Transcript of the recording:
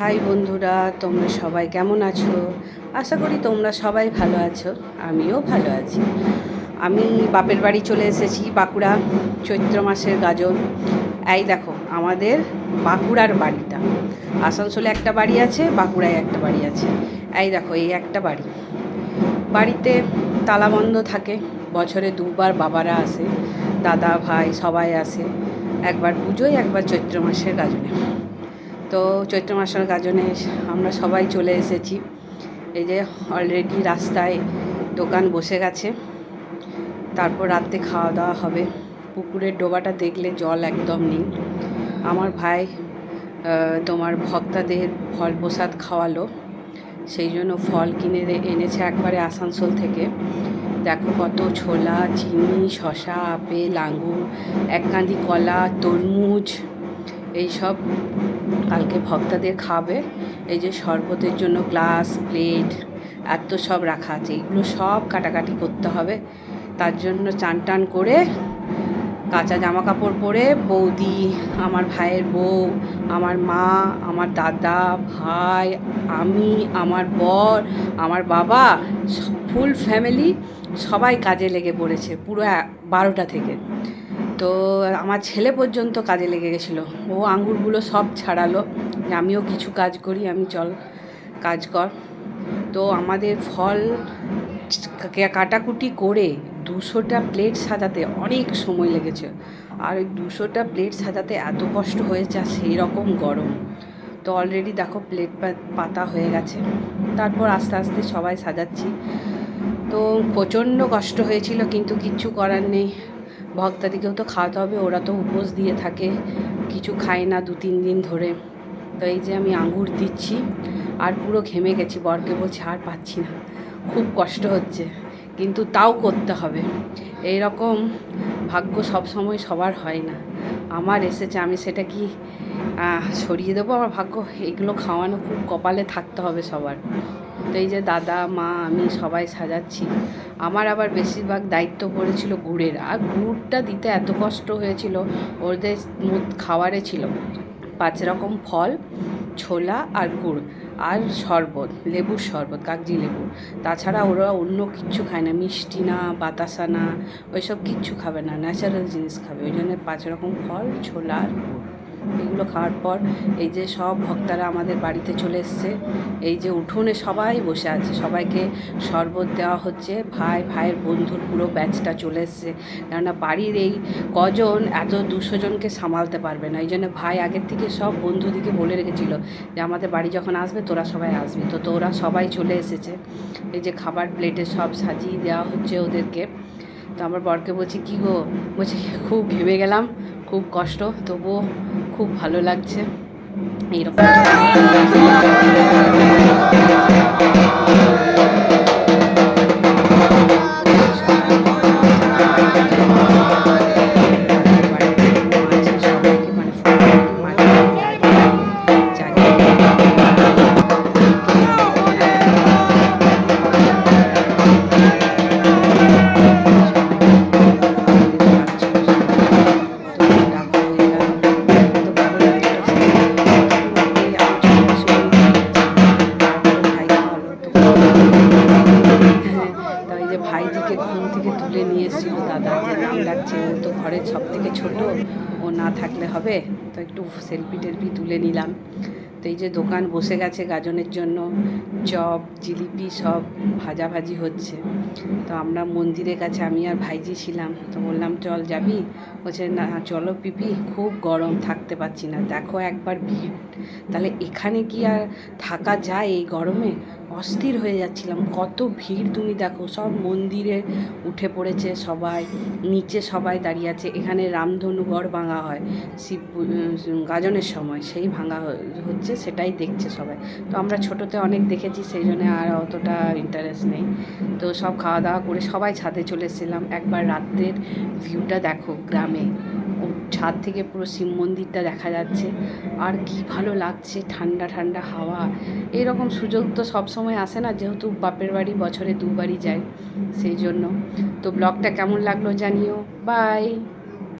High বন্ধুরা, তোমরা সবাই কেমন আছো? আশা করি তোমরা সবাই ভালো আছো, আমিও ভালো আছি। আমি বাপের বাড়ি চলে এসেছি, বাঁকুড়া চৈত্র মাসের গাজন এই দেখো, আমাদের বাঁকুড়ার বাড়িটা। আসানসোলে একটা বাড়ি আছে, বাঁকুড়ায় একটা বাড়ি আছে। এই দেখো, এই একটা বাড়ি। বাড়িতে তালা বন্ধ থাকে, বছরে দুবার বাবারা আসে, দাদা, ভাই সবাই আসে, একবার পুজোয়, একবার চৈত্র মাসের গাজনে। তো চৈত্র মাসের গাজনে আমরা সবাই চলে এসেছি। এই যে অলরেডি রাস্তায় দোকান বসে গেছে। তারপর রাত্রে খাওয়া দাওয়া হবে। পুকুরের ডোবাটা দেখলে জল একদম নেই। আমার ভাই তোমার ভক্তাদের ফল প্রসাদ খাওয়ালো। সেই জন্য ফল কিনে এনেছে একবারে আসানসোল থেকে। দেখো কত ছোলা, চিনি শশা আপেল আঙুর এক কাঁদি কলা, তরমুজ এইসব কালকে ভক্তাদের খাবে। এই যে শরবতের জন্য গ্লাস, প্লেট, এত সব রাখা আছে। এগুলো সব কাটাকাটি করতে হবে। তার জন্য চান টান করে কাঁচা জামা কাপড় পরে বৌদি, আমার ভাইয়ের বউ, আমার মা, আমার দাদা, ভাই, আমি, আমার বর, আমার বাবা, ফুল ফ্যামিলি সবাই কাজে লেগে পড়েছে পুরো বারোটা থেকে। তো আমার ছেলে পর্যন্ত কাজে লেগে গেছিল। ও আঙ্গুরগুলো সব ছাড়ালো আমিও কিছু কাজ করি, আমি চল, কাজ কর। তো আমাদের ফল কাটাকুটি করে দুশোটা প্লেট সাজাতে অনেক সময় লেগেছে। আর ওই দুশোটা প্লেট সাজাতে এত কষ্ট হয়েছে আর সেই রকম গরম। তো অলরেডি দেখো প্লেট পাতা হয়ে গেছে। তারপর আস্তে আস্তে সবাই সাজাচ্ছি। তো প্রচণ্ড কষ্ট হয়েছিল, কিন্তু কিচ্ছু করার নেই। ভক্তাদিকেও তো খাওয়াতে হবে, ওরা তো উপোস দিয়ে থাকে, কিছু খায় না দু তিন দিন ধরে। তো এই যে আমি আঙুর দিচ্ছি, আর পুরো ঘেমে গেছি, বরকে বলছি আর পাচ্ছি না, খুব কষ্ট হচ্ছে, কিন্তু তাও করতে হবে। এই রকম ভাগ্য সব সময় সবার হয় না। আমার এসেছে, আমি সেটা কি সরিয়ে দেবো? আমার ভাগ্য, এগুলো খাওয়ানো খুব কপালে থাকতে হবে সবার। তো এই যে দাদা, মা, আমি সবাই সাজাচ্ছি। আমার আবার বেশিরভাগ দায়িত্ব পড়েছিল গুড়ের। আর গুড়টা দিতে এত কষ্ট হয়েছিল, ওদের খাবারে ছিল। পাঁচ রকম ফল, ছোলা আর গুড় আর শরবত, লেবুর শরবত, কাগজি লেবু। তাছাড়া ওরা অন্য কিচ্ছু খায় না, মিষ্টি না, বাতাসা না, ওইসব কিচ্ছু খাবে না ন্যাচারাল জিনিস খাবে। ওই জন্য পাঁচ রকম ফল, ছোলা আর এগুলো খাওয়ার পর এই যে সব ভক্তারা আমাদের বাড়িতে চলে এসছে। এই যে উঠোনে সবাই বসে আছে। সবাইকে শরবত দেওয়া হচ্ছে। ভাই, ভাইয়ের বন্ধুর পুরো ব্যাচটা চলে এসছে। কেননা বাড়ির এই কজন এত দুশো জনকে সামালতে পারবে না। এই জন্য ভাই আগের থেকে সব বন্ধুদিকে বলে রেখেছিল যে, আমাদের বাড়ি যখন আসবে, তোরা সবাই আসবি। তো তোরা সবাই চলে এসেছে। এই যে খাবার প্লেটে সব সাজিয়ে দেওয়া হচ্ছে ওদেরকে। তো আমার বরকে বলছি, কী গো? বলছি, খুব ঘেমে গেলাম, খুব কষ্ট। তবুও খুব ভালো লাগছে। এইরকম। ভাইজিকে ঘুম থেকে তুলে নিয়ে এসেছিল, দাদা যে নাম ডাকছে ও তো ঘরের সব থেকে ছোট, ও না থাকলে হবে? তো একটু সেলফি টেলফি তুলে নিলাম। তো এই যে দোকান বসে গেছে গাজনের জন্য, চপ, জিলিপি সব ভাজাভাজি হচ্ছে। তো আমরা মন্দিরের কাছে, আমি আর ভাইজি ছিলাম, তো বললাম, চল যাবি? বলছে, না, চলো পিপি, খুব গরম, থাকতে পারছি না, দেখো একবার ভিড়। তাহলে এখানে কি আর থাকা যায় এই গরমে? অস্থির হয়ে যাচ্ছিলাম। কত ভিড় তুমি দেখো, সব মন্দিরে উঠে পড়েছে সবাই, নিচে সবাই দাঁড়িয়ে আছে। এখানে রামধনুগড় ভাঙা হয়, শিব গাজনের সময়, সেই ভাঙা হচ্ছে, সেটাই দেখছে সবাই। তো আমরা ছোটোতে অনেক দেখেছি, সেই জন্য আর অতটা ইন্টারেস্ট নেই। তো সব খাওয়া দাওয়া করে সবাই ছাদে চলে এসেছিলাম। একবার রাত্রের ভিউটা দেখো, গ্রামে। ছাদ থেকে পুরো শিব মন্দিরটা দেখা যাচ্ছে। আর কি ভালো লাগছে, ঠান্ডা ঠান্ডা হাওয়া। এরকম সুযোগ তো সবসময় আসে না, যেহেতু বাপের বাড়ি বছরে দুবারই যায়, সেই জন্য। তো ব্লগটা কেমন লাগল জানিও। বাই!